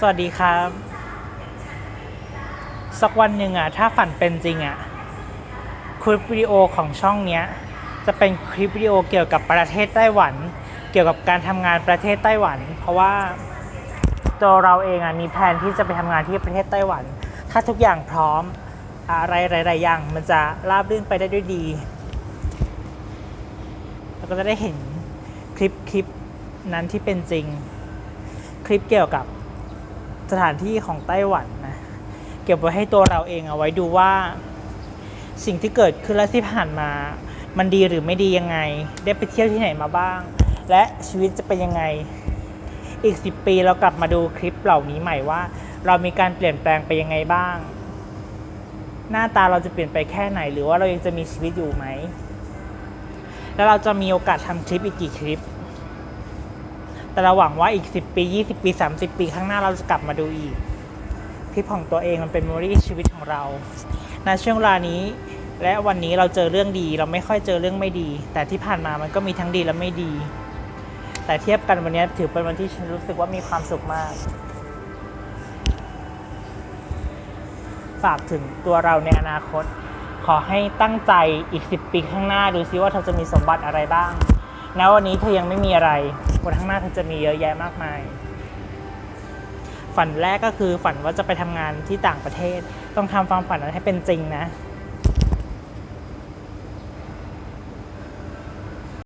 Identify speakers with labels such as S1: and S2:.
S1: สวัสดีครับ สักวันหนึ่งอะ ถ้าฝันเป็นจริงอะ คลิปวิดีโอของช่องเนี้ย จะเป็นคลิปวิดีโอเกี่ยวกับประเทศไต้หวัน เกี่ยวกับการทำงานประเทศไต้หวัน เพราะว่าตัวเราเองอะมีแผนที่จะไปทำงานที่ประเทศไต้หวัน ถ้าทุกอย่างพร้อมอะไรหลายๆอย่าง มันจะราบรื่นไปได้ด้วยดีเราก็จะได้เห็นคลิปคลิปนั้นที่เป็นจริง คลิปเกี่ยวกับ สถานที่ของไต้หวันนะเก็บไว้ให้ตัวเราเองเอาไว้ดูว่า สิ่งที่เกิดขึ้นและที่ผ่านมา มันดีหรือไม่ดียังไง ได้ไปเที่ยวที่ไหนมาบ้าง และชีวิตจะเป็นยังไงอีก 10 ปีเรากลับมาดูคลิปเหล่านี้ใหม่ว่า เรามีการเปลี่ยนแปลงไปยังไงบ้าง หน้าตาเราจะเปลี่ยนไปแค่ไหน หรือว่าเรายังจะมีชีวิตอยู่ไหม แล้วเราจะมีโอกาสทำคลิปอีกกี่คลิป แต่เราหวังว่าอีก 10 ปี 20 ปี 30 ปีข้างหน้าเราจะกลับมาดูอีกคลิปของตัวเองมันเป็นมมโมรี่ชีวิตของเราในช่วงเวลานี้ และวันนี้เราเจอเรื่องดี เราไม่ค่อยเจอเรื่องไม่ดี แต่ที่ผ่านมามันก็มีทั้งดีและไม่ดี แต่เทียบกันวันนี้ถือเป็นวันที่ฉันรู้สึกว่ามีความสุขมาก ฝากถึงตัวเราในอนาคต ขอให้ตั้งใจอีก 10 ปีข้างหน้าดูซิว่าเธอจะมีสมบัติอะไรบ้างณวันนี้เธอยังไม่มีอะไร คนข้างหน้าเธอจะมีเยอะแยะมากมาย ฝันแรกก็คือฝันว่าจะไปทำงานที่ต่างประเทศ ต้องทำความฝันนั้นให้เป็นจริงนะ